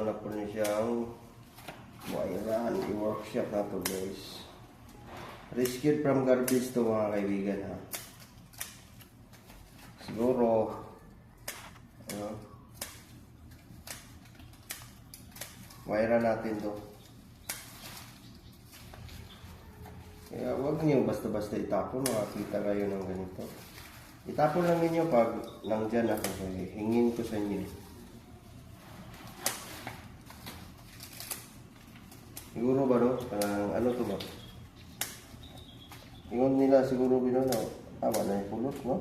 Na po niya siyang wiran. I-workshop na to guys. Rescued from garbage to mga kaibigan ha. Siguro, ano, wiran natin to. Kaya huwag niyo basta-basta itapon, makakita kayo ng ganito. Itapon lang ninyo pag nandyan ako. Kaya hingin ko sa inyo. Siguro ba no? Parang ano to ba? Ingon nila siguro bino na tama na yung pulot, no?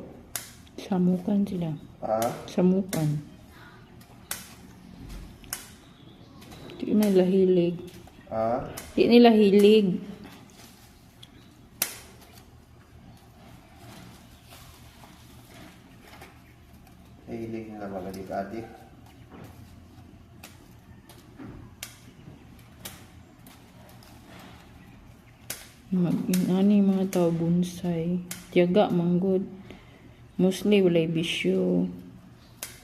Samukan sila. Ah, Samukan. Di nila hilig. ah, Di nila hilig nila mga adik-adik. Mag ani mga tao bonsai. Tiyaga manggod. Mostly walay bisyo.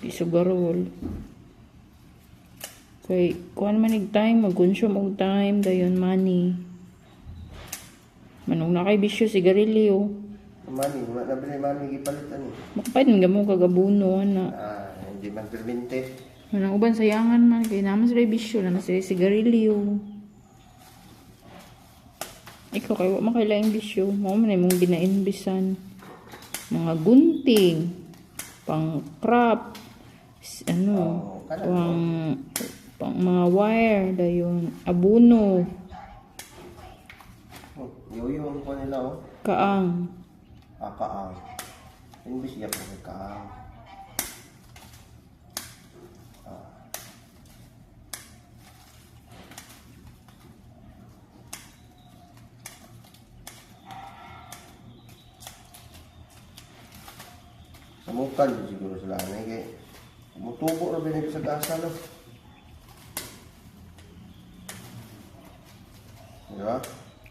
Di sugarol. Kay kuan man ig time mag-consume og time dayon money. Manong na kay bisyo sigarilyo. Mani, wala na bilhin mani gipalitan eh. Makapait man gamo kagabuno ana. Ah, hindi man permente. Manang uban sayangan man kay naman sila bisyo na sila sigarilyo. Ikaw kay wa makailaing bisyo, mao man imong ginainbisan. Mga gunting, pang crop, ano, Oh, pang pang mga wire dayon, abuno, yoyo ko nila oh. kaang. Ah, kaang. Imbis siya po kaang. Samukan din siguro sila na kay mutubo na binig sa gasa no. Di ba?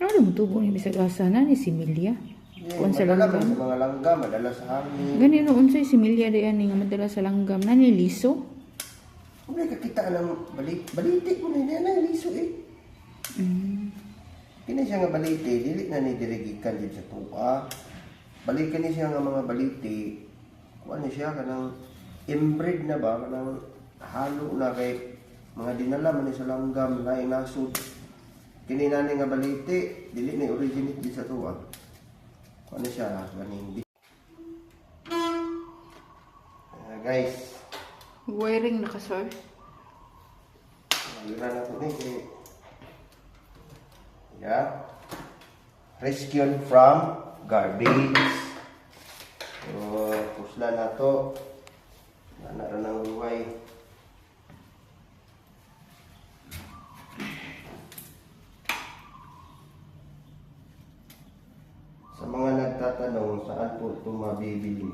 Ano mo tubo ni bisag asa na ni Similia? Yeah, Kuan sa langgam. sa mga langgam, madala sa hangin. Gani no unsay Similia di ani nga madala sa langgam na ni liso? Kung may kakita ng balik, baliti ko na hindi na liso eh. Mm. Kini siya nga baliti, dili na ni dirigikan din sa tuwa. Balikan ni siya nga mga baliti, ni siya kanang inbred na ba, kanang halo na kay mga dinala man sa langgam, laing nasod. Kini na ni nga baliti, dili ni originate din sa tuwa. Ni siya, ganing Ah, guys, Wiring na ka sir. Ayun na natin eh. Yeah. Rescued from garbage. So, pusla na to. Nanaran ng buhay. Sa mga nagtatanong saan po ito mabibili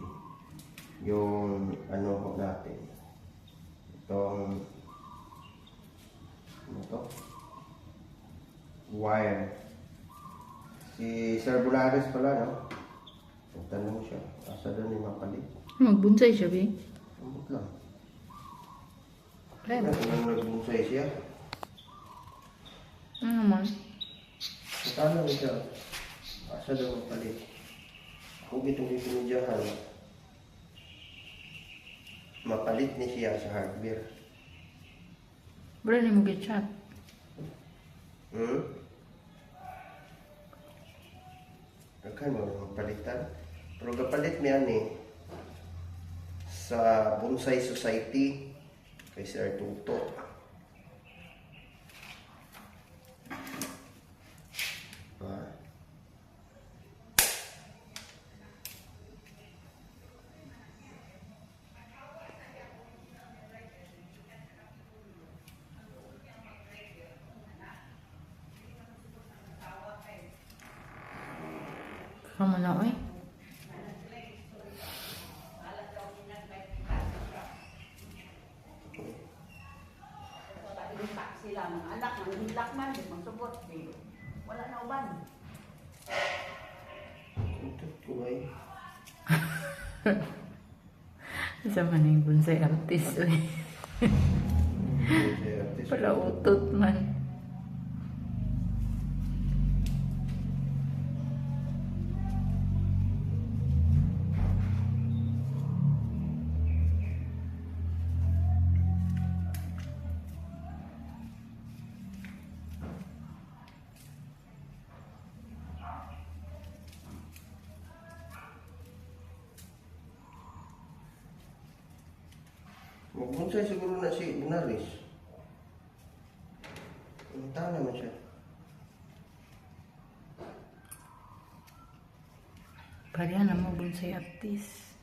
yung ano ho natin. Itong ano to? Wire. Si Sir Bulares pala, no? Nagtanong siya. Asa doon yung mapalit? Magbunsay siya, be. Ambot lang. Kaya Ano nang nagbungsay siya? Ano naman? Nagtanong siya. Asa doon mapalit? Kung itong itinudyahan, mapalit ni siya sa hardware. Wala ni mo get chat. Hmm? Daghan mo mga palitan. Pero kapalit mi ani sa Bonsai Society kay Sir Tuto. Ah. Kamo na, oy. Hilak sila, mga anak, manghilak man, di magsubot, di. Wala na uban. Tutot ko ay. Sa man yung bonsai artist, Artis Pala utot man. Magbonsay siguro na si Unaris. Punta naman siya. Pareha na mo bonsai artist.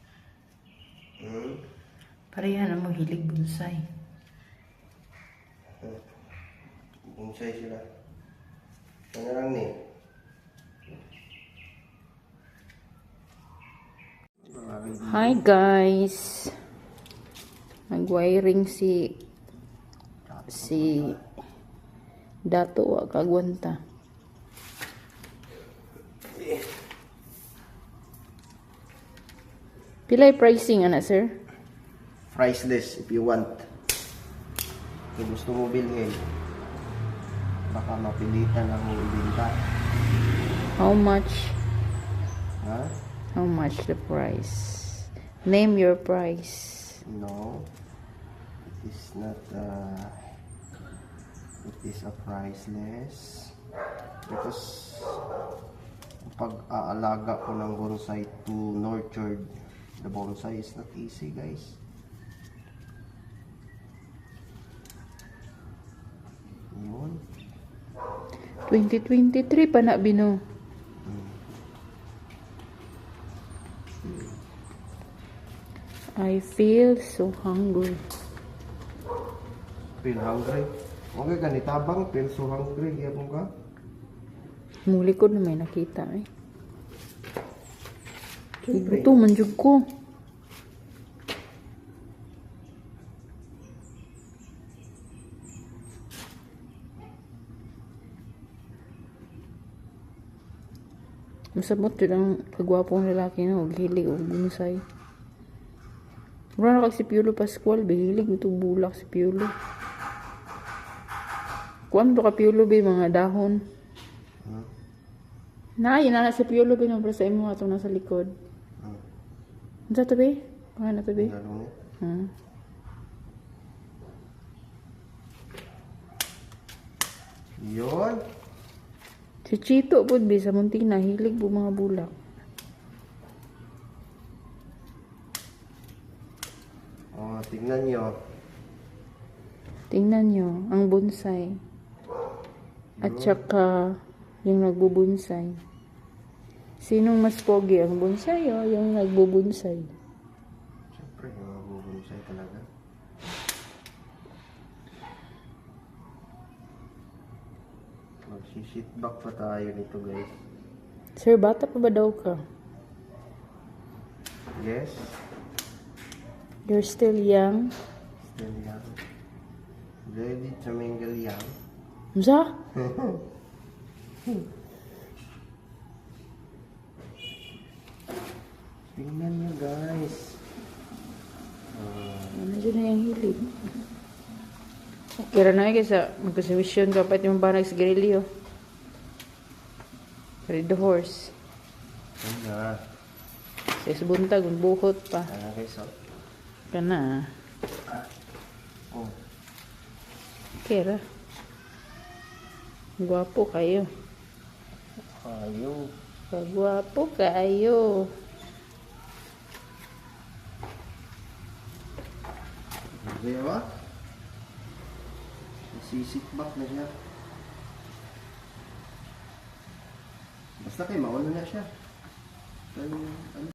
Hmm? Pareha na mo hilig bonsai. Bonsay sila. Ano lang ni? Hi guys. Nag-wiring si si Dato wa kagwanta. Pilay pricing ana sir? Priceless if you want. Kung gusto mo bilhin, baka mapilitan ako ibenta. How much? Ha? How much the price? Name your price. No. It is not uh, it is a priceless because pag-aalaga ko ng bonsai to nurture the bonsai is not easy guys. Yun. 2023 pa na bino. I feel so hungry. Feel hungry? Okay ka ni tabang feel so hungry gyapon ka? Muli ko na may nakita eh. Siyempre. Ito, manjug ko. Masabot yun ang kagwapong lalaki na huwag hilig o bunsay. Wala na kag si Piolo Pascual, bihilig ito bulak si Piolo. Kuan to ka Piolo ba mga dahon? Hmm? Na, yun na si Piolo ba nung sa imo atong nasa likod. Hmm. Ano? Pangan na tabi? Lalo ni. Hmm. Yun. Si Chito po, sa munting nahilig po mga bulak. Oh, tignan nyo. Tingnan nyo, ang bonsai. At saka, yung nagbubonsai. Sinong mas pogi, ang bonsai o yung nagbubonsai? Siyempre, yung mga bubonsay talaga. Magsisit back pa tayo nito guys. Sir, bata pa ba daw ka? Yes. You're still young? Still young. Ready to mingle young. Mza? Tingnan nyo guys. Ah, Ano dyan na yung hilig? Okay ra na kaysa magkasiwisyon ka pati yung banag sa garilyo. Read the horse. yun na. Sa buntag, buhot pa. Ano guys, oh. Kana. Oh. Kera. Gwapo kayo. Kayo. Di ba? Nasisit back na siya. Basta kay mauna na siya. Kaya, ano,